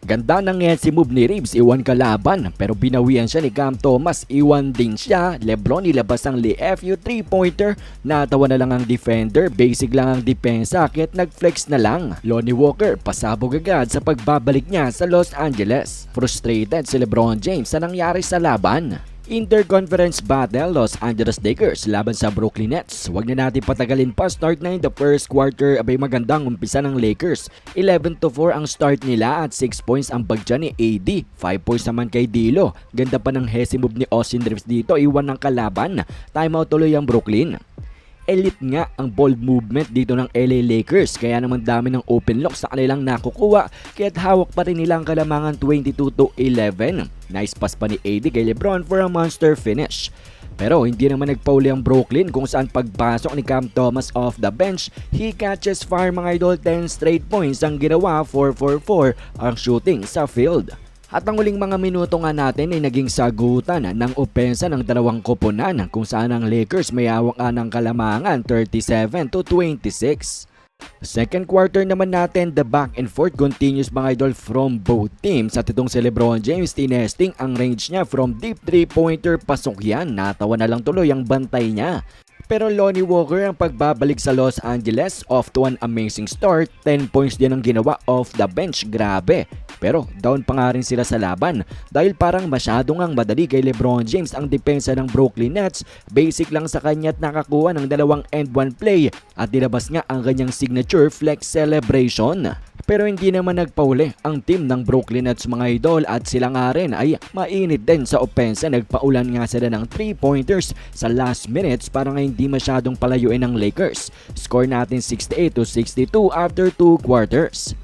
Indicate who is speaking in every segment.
Speaker 1: Ganda ng si move ni Reeves, iwan kalaban pero binawian siya ni Cam Thomas, iwan din siya. Lebron ilabas ang LeFU 3-pointer, natawa na lang ang defender, basic lang ang depensa kahit nag-flex na lang. Lonnie Walker pasabog agad sa pagbabalik niya sa Los Angeles. Frustrated si Lebron James sa nangyari sa laban. Interconference Battle Los Angeles Lakers laban sa Brooklyn Nets. Huwag na natin patagalin pa. Start na in the first quarter. Abay magandang umpisa ng Lakers. 11 to 4 ang start nila at 6 points ang bagya ni AD. 5 points naman kay Dilo. Ganda pa ng hesi move ni Austin Reeves dito. Iwan ng kalaban. Timeout tuloy ang Brooklyn elite nga ang ball movement dito ng LA Lakers kaya naman dami ng open look sa kanilang nakukuha kaya't hawak pa rin nila ang kalamangan 22 to 11. Nice pass pa ni AD kay Lebron for a monster finish. Pero hindi naman nagpauli ang Brooklyn kung saan pagpasok ni Cam Thomas off the bench, he catches fire mga idol 10 straight points ang ginawa 4-4-4 ang shooting sa field. At ang uling mga minuto nga natin ay naging sagutan ng opensa ng dalawang koponan kung saan ang Lakers may hawak ng kalamangan 37 to 26. Second quarter naman natin, the back and forth continues mga idol from both teams. At itong si Lebron James, tinesting ang range niya from deep 3-pointer, pasok yan. Natawa na lang tuloy ang bantay niya. Pero Lonnie Walker ang pagbabalik sa Los Angeles off to an amazing start. 10 points din ang ginawa off the bench. Grabe. Pero down pa nga rin sila sa laban dahil parang masyado ngang madali kay Lebron James ang depensa ng Brooklyn Nets. Basic lang sa kanya at nakakuha ng dalawang end one play at nilabas nga ang kanyang signature flex celebration. Pero hindi naman nagpauli ang team ng Brooklyn Nets mga idol at sila nga rin ay mainit din sa opensa. Nagpaulan nga sila ng 3 pointers sa last minutes para nga hindi masyadong palayuin ng Lakers. Score natin 68 to 62 after 2 quarters.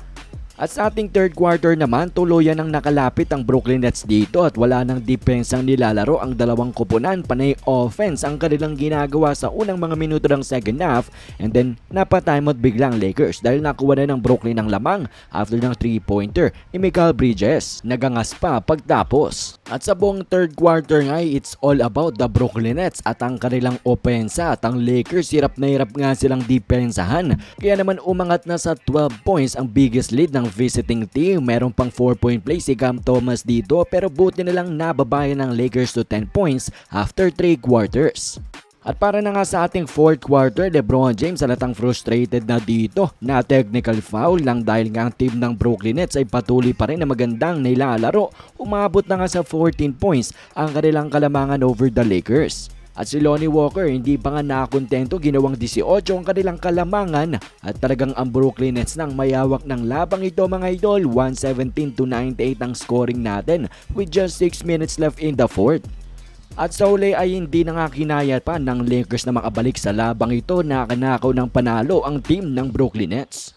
Speaker 1: At sa ating third quarter naman, tuluyan ang nakalapit ang Brooklyn Nets dito at wala nang dipensang nilalaro ang dalawang kupunan panay offense ang kanilang ginagawa sa unang mga minuto ng second half and then napatimeout biglang Lakers dahil nakuha na ng Brooklyn ang lamang after ng 3-pointer ni Michael Bridges. Nagangas pa pagtapos. At sa buong third quarter nga it's all about the Brooklyn Nets at ang kanilang opensa at ang Lakers hirap na hirap nga silang depensahan. Kaya naman umangat na sa 12 points ang biggest lead ng visiting team. Meron pang 4-point play si Cam Thomas dito pero buti na lang nababayan ng Lakers to 10 points after 3 quarters. At para na nga sa ating fourth quarter, Lebron James halatang frustrated na dito na technical foul lang dahil nga ang team ng Brooklyn Nets ay patuloy pa rin na magandang nilalaro. Umabot na nga sa 14 points ang kanilang kalamangan over the Lakers. At si Lonnie Walker hindi pa nga nakakontento ginawang 18 ang kanilang kalamangan at talagang ang Brooklyn Nets nang mayawak ng labang ito mga idol 117 to 98 ang scoring natin with just 6 minutes left in the fourth. At sa uli ay hindi na nga kinaya pa ng Lakers na makabalik sa labang ito na kanakaw ng panalo ang team ng Brooklyn Nets.